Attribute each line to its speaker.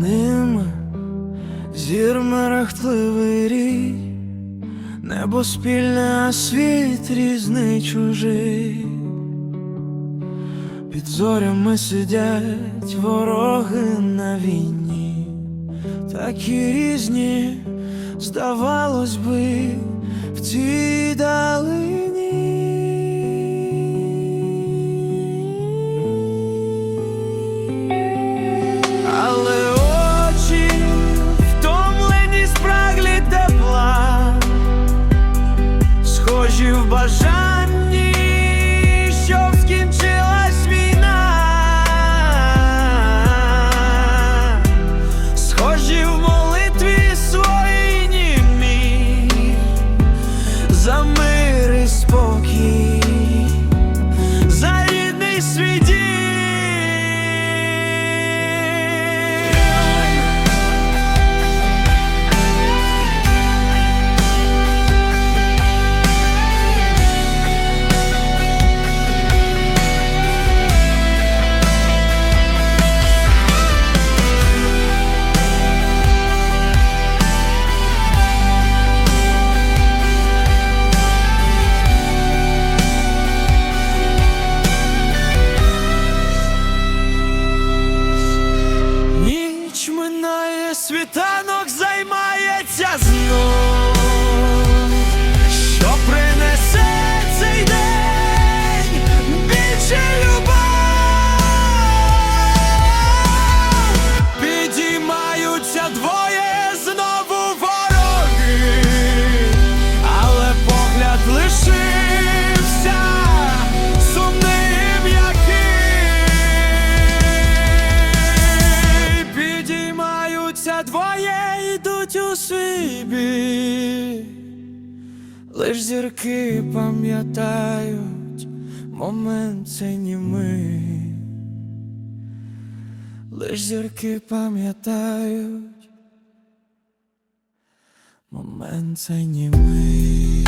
Speaker 1: ним зір мерехтливий рій, небо спільне, а світ різний чужий. Під зорями сидять вороги на війні, такі різні, здавалось би, в цій далині. схожі Двоє, йдуть у свій. Лиш зірки пам'ятають момент цей німий. Лиш зірки пам'ятають момент цей німий.